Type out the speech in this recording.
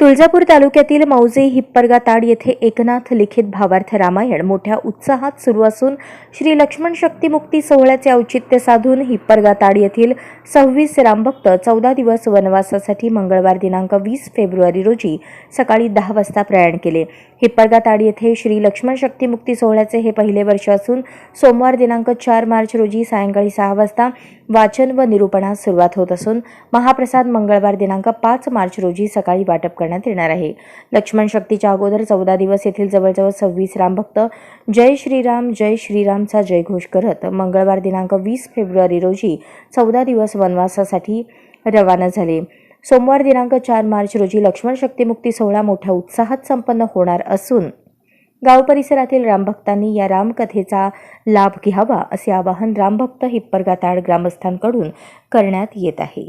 तुळजापूर तालुक्यातील मौजे हिप्परगाताड येथे एकनाथ लिखित भावार्थ रामायण मोठ्या उत्साहात सुरू असून श्री लक्ष्मण शक्तिमुक्ती सोहळ्याचे औचित्य साधून हिप्परगाताड येथील सव्वीस रामभक्त चौदा दिवस वनवासासाठी मंगळवार दिनांक वीस फेब्रुवारी रोजी सकाळी दहा वाजता प्रयाण केले. हिप्परगाताड येथे श्री लक्ष्मण शक्तिमुक्ती सोहळ्याचे हे पहिले वर्ष असून सोमवार दिनांक चार मार्च रोजी सायंकाळी सहा वाजता वाचन व निरूपणास सुरुवात होत असून महाप्रसाद मंगळवार दिनांक पाच मार्च रोजी सकाळी वाटप करण्यात येणार आहे. लक्ष्मण शक्तीच्या अगोदर चौदा दिवस येथील जवळजवळ सव्वीस रामभक्त जय श्रीराम जय श्रीरामचा जयघोष करत मंगळवार दिनांक वीस फेब्रुवारी रोजी चौदा दिवस वनवासासाठी रवाना झाले. सोमवार दिनांक चार मार्च रोजी लक्ष्मण शक्तीमुक्ती सोहळा मोठ्या उत्साहात संपन्न होणार असून गाव परिसरातील रामभक्तांनी या रामकथेचा लाभ घ्यावा असे आवाहन रामभक्त हिप्परगाताड ग्रामस्थांकडून करण्यात येत आहे.